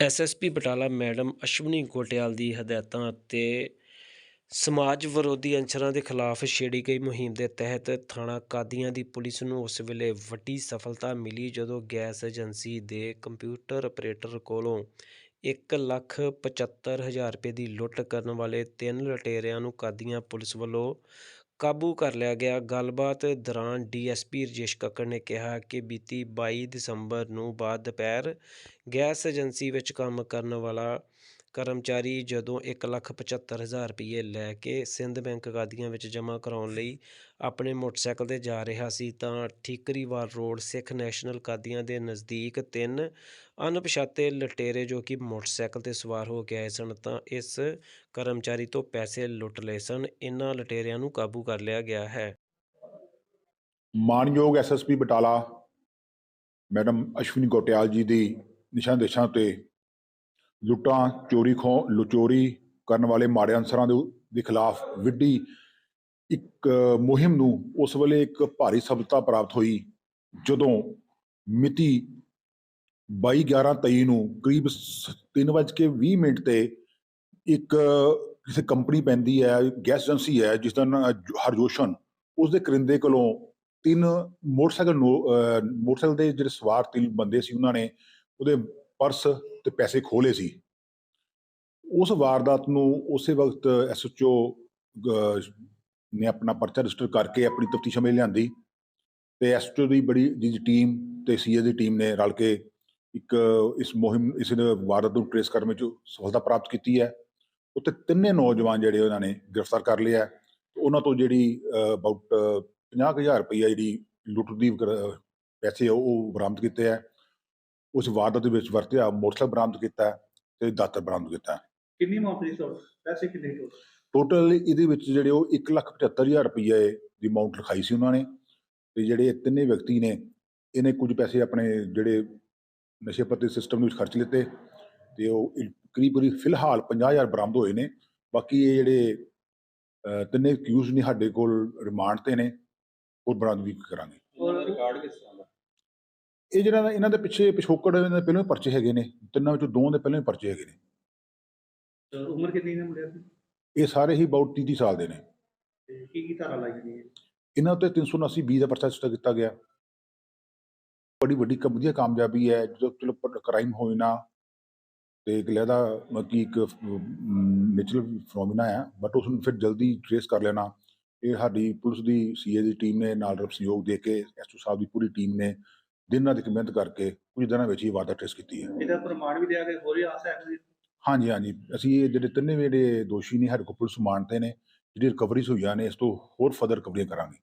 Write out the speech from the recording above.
SSP Batala madam Ashwani Gotyal ਦੀ ਹਦਾਇਤਾਂ ਅਤੇ ਸਮਾਜ ਵਿਰੋਧੀ ਅਨਸਰਾਂ ਦੇ ਖਿਲਾਫ ਛੇੜੀ ਗਈ ਮੁਹਿੰਮ ਦੇ ਤਹਿਤ ਥਾਣਾ ਕਾਦੀਆਂ ਦੀ ਪੁਲਿਸ ਨੂੰ ਉਸ ਵੇਲੇ ਵੱਡੀ ਸਫਲਤਾ ਮਿਲੀ ਜਦੋਂ ਗੈਸ ਏਜੰਸੀ ਦੇ ਕੰਪਿਊਟਰ ਆਪਰੇਟਰ ਕੋਲੋਂ ਇੱਕ ਲੱਖ ਪਝੱਤਰ ਹਜ਼ਾਰ ਰੁਪਏ ਦੀ ਲੁੱਟ ਕਰਨ ਵਾਲੇ ਤਿੰਨ ਲਟੇਰਿਆਂ ਨੂੰ ਕਾਦੀਆਂ ਪੁਲਿਸ ਵੱਲੋਂ ਕਾਬੂ ਕਰ ਲਿਆ ਗਿਆ। ਗੱਲਬਾਤ ਦੌਰਾਨ ਡੀਐਸਪੀ ਰਜੇਸ਼ ਕੱਕੜ ਨੇ ਕਿਹਾ ਕਿ ਬੀਤੀ 22 ਦਸੰਬਰ ਨੂੰ ਬਾਅਦ ਦੁਪਹਿਰ ਗੈਸ ਏਜੰਸੀ ਵਿੱਚ ਕੰਮ ਕਰਨ ਵਾਲਾ ਕਰਮਚਾਰੀ ਜਦੋਂ ਇੱਕ ਲੱਖ ਪਝੱਤਰ ਹਜ਼ਾਰ ਰੁਪਏ ਲੈ ਕੇ ਸਿੰਧ ਬੈਂਕ ਕਾਦੀਆਂ ਵਿੱਚ ਜਮ੍ਹਾਂ ਕਰਾਉਣ ਲਈ ਆਪਣੇ ਮੋਟਰਸਾਈਕਲ ਤੇ ਜਾ ਰਿਹਾ ਸੀ ਤਾਂ ਠੀਕਰੀਵਾਲ ਰੋਡ, ਸਿੱਖ ਨੈਸ਼ਨਲ ਕਾਦੀਆਂ ਦੇ ਨਜ਼ਦੀਕ ਤਿੰਨ ਅਣਪਛਾਤੇ ਲਟੇਰੇ ਜੋ ਕਿ ਮੋਟਰਸਾਈਕਲ ਤੇ ਸਵਾਰ ਹੋ ਕੇ ਆਏ ਸਨ ਤਾਂ ਇਸ ਕਰਮਚਾਰੀ ਤੋਂ ਪੈਸੇ ਲੁੱਟ ਲਏ ਸਨ। ਇਨ੍ਹਾਂ ਲਟੇਰਿਆਂ ਨੂੰ ਕਾਬੂ ਕਰ ਲਿਆ ਗਿਆ ਹੈ। ਮਾਨਯੋਗ ਐਸਐਸਪੀ ਬਟਾਲਾ ਮੈਡਮ ਅਸ਼ਵਨੀ ਗੋਟਿਆਲ ਜੀ ਦੀ ਨਿਸ਼ਾਨ ਦੇਸ਼ਾਂ ਤੇ ਲੁੱਟਾਂ, ਚੋਰੀ ਖੋ, ਲੁਚੋਰੀ ਕਰਨ ਵਾਲੇ ਮਾੜੇ ਅਨਸਰਾਂ ਦੇ ਦੇ ਖਿਲਾਫ ਵਿੱਢੀ ਇੱਕ ਮੁਹਿੰਮ ਨੂੰ ਉਸ ਵੇਲੇ ਇੱਕ ਭਾਰੀ ਸਫਲਤਾ ਪ੍ਰਾਪਤ ਹੋਈ, ਜਦੋਂ ਮਿਤੀ 22/11/23 ਨੂੰ ਕਰੀਬ 3:20 ਮਿੰਟ ਤੇ ਇੱਕ ਕਿਸੇ ਕੰਪਨੀ ਪੈਂਦੀ ਹੈ, ਗੈਸ ਏਜੰਸੀ ਹੈ, ਜਿਸ ਦਾ ਨਾਂ ਹਰਜੋਸ਼ਨ ਉਸ ਦੇ ਕਰਿੰਦੇ ਕੋਲੋਂ ਤਿੰਨ ਮੋਟਰਸਾਈਕਲ ਮੋਟਰਸਾਈਕਲ ਦੇ ਜਿਹੜੇ ਸਵਾਰ ਤਿੰਨ ਬੰਦੇ ਸੀ, ਉਹਨਾਂ ਨੇ ਉਹਦੇ ਪਰਸ ਤੇ ਪੈਸੇ ਖੋਲੇ ਸੀ। ਉਸ ਵਾਰਦਾਤ ਨੂੰ ਉਸੇ ਵਕਤ ਐਸਐਚਓ ਨੇ ਆਪਣਾ ਪਰਚਾ ਰਜਿਸਟਰ ਕਰਕੇ ਆਪਣੀ ਤਫਤੀਸ਼ ਵਿੱਚ ਲਿਆਂਦੀ ਤੇ ਐਸਐਚਓ ਦੀ ਬੜੀ ਜੀ ਟੀਮ ਤੇ ਸੀਏ ਦੀ ਟੀਮ ਨੇ ਰਲ ਕੇ ਇੱਕ ਇਸ ਮੁਹਿੰਮ, ਇਸ ਵਾਰਦਾਤ ਨੂੰ ਟ੍ਰੇਸ ਕਰਨ ਵਿੱਚ ਸਫਲਤਾ ਪ੍ਰਾਪਤ ਕੀਤੀ ਹੈ। ਉੱਤੇ ਤਿੰਨੇ ਨੌਜਵਾਨ ਜਿਹੜੇ ਉਹਨਾਂ ਨੇ ਗ੍ਰਿਫਤਾਰ ਕਰ ਲਿਆ। ਉਹਨਾਂ ਤੋਂ ਜਿਹੜੀ ਅਬਾਊਟ 50000 ਰੁਪਈਆ ਜਿਹੜੀ ਲੁੱਟ ਦੀ ਪੈਸੇ ਆ ਉਹ ਬਰਾਮਦ ਕੀਤੇ ਹੈ। ਉਸ ਵਾਰਦਾਤ ਦੇ ਵਿੱਚ ਵਰਤਿਆ ਮੋਟਰਸਾਈਕਲ ਬਰਾਮਦ ਕੀਤਾ ਤੇ ਦਾਤਰ ਬਰਾਮਦ ਕੀਤਾ। ਕਿੰਨੀ ਦੀ ਟੋਟਲ ਪੈਸੇ ਕਿੰਨੇ ਟੋਟਲ ਟੋਟਲ ਇਹਦੇ ਵਿੱਚ ਜਿਹੜੇ ਉਹ 175000 ਰੁਪਏ ਦੀ ਅਮਾਉਂਟ ਲਿਖਾਈ ਸੀ ਉਹਨਾਂ ਨੇ। ਤੇ ਜਿਹੜੇ ਇਹ ਤਿੰਨੇ ਵਿਅਕਤੀ ਨੇ ਇਹਨੇ ਕੁਝ ਪੈਸੇ ਆਪਣੇ ਜਿਹੜੇ ਨਸ਼ੇ ਪੱਤੇ ਸਿਸਟਮ ਵਿੱਚ ਖਰਚ ਲਿੱਤੇ ਤੇ ਉਹ ਕਰੀਬ ਕਰੀਬ ਫਿਲਹਾਲ 50000 ਬਰਾਮਦ ਹੋਏ ਨੇ। ਬਾਕੀ ਇਹ ਜਿਹੜੇ ਤਿੰਨੇ ਅਕਿਊਜ਼ ਨੇ ਸਾਡੇ ਕੋਲ ਰਿਮਾਂਡ ਤੇ ਨੇ ਹੋਰ ਬਰਾਮਦ ਵੀ ਕਰਾਂਗੇ। ਔਰ ਰਿਕਾਰਡ ਕਿਸ ਤਰ੍ਹਾਂ ਇਹ ਜਿਹੜਾ ਨਾ ਇਹਨਾਂ ਦੇ ਪਿੱਛੇ ਪਿਛੋਕੜ ਇਹਨਾਂ ਦੇ ਪਹਿਲਾਂ ਹੀ ਪਰਚੇ ਹੈਗੇ ਨੇ ਤਿੰਨਾਂ ਵਿੱਚੋਂ ਦੋ ਦੇ ਪਹਿਲਾਂ ਹੀ ਪਰਚੇ ਹੈਗੇ ਨੇ। ਤੇ ਉਮਰ ਕਿੰਨੀ ਹੈ ਮੁੰਡਿਆਂ ਦੀ? ਇਹ ਸਾਰੇ ਹੀ ਅਬਾਊਟ 30 ਸਾਲ ਦੇ ਨੇ। ਤੇ ਕੀ ਕੀ ਧਾਰਾ ਲਾਈ ਗਈ ਹੈ? ਇਹਨਾਂ ਉੱਤੇ 379 ਬੀ ਦਾ ਪਰਚਾ ਰਜਿਸਟਰ ਕੀਤਾ ਗਿਆ। ਬੜੀ ਵੱਡੀ ਵਧੀਆ ਕਾਮਯਾਬੀ ਹੈ ਜਦੋਂ ਚਲੋ ਕ੍ਰਾਈਮ ਹੋਈ ਨਾ ਤੇ ਇੱਕ ਲਹਿਦਾ ਮਤਲਬ ਇੱਕ ਨੇਚਰਲ ਫਰੋਮਿਨਾ ਹੈ ਬਟ ਉਸ ਨੂੰ ਫਿਰ ਜਲਦੀ ਟ੍ਰੇਸ ਕਰ ਲੈਣਾ। ਇਹ ਸਾਡੀ ਪੁਲਿਸ ਦੀ ਸੀਏ ਦੀ ਟੀਮ ਨੇ ਨਾਲ ਸਹਿਯੋਗ ਦੇ ਕੇ ਐਸਓ ਸਾਹਿਬ ਦੀ ਪੂਰੀ ਟੀਮ ਨੇ ਦਿਨਾਂ ਦੀ ਮਿਹਨਤ ਕਰਕੇ ਕੁਝ ਦਿਨਾਂ ਵਿੱਚ ਹੀ ਵਾਰਦਾਤ ਟ੍ਰੇਸ ਕੀਤੀ ਹੈ। ਇਹਦਾ ਪ੍ਰਮਾਣ ਵੀ ਦਿਆ ਗਿਆ ਹੋਰ ਹੀ ਆਸ ਹੈ ਕਿ ਹਾਂਜੀ ਹਾਂਜੀ। ਅਸੀਂ ਇਹ ਜਿਹੜੇ ਤਿੰਨੇ ਜਿਹੜੇ ਦੋਸ਼ੀ ਨੇ ਸਾਡੇ ਕੋਲ ਪੁਲਿਸ ਮਾਨਤੇ ਨੇ ਜਿਹੜੀ ਰਿਕਵਰੀਜ਼ ਹੋਈਆਂ ਨੇ ਇਸ ਤੋਂ ਹੋਰ ਫਰਦਰ ਰਿਕਵਰੀਆਂ ਕਰਾਂਗੇ।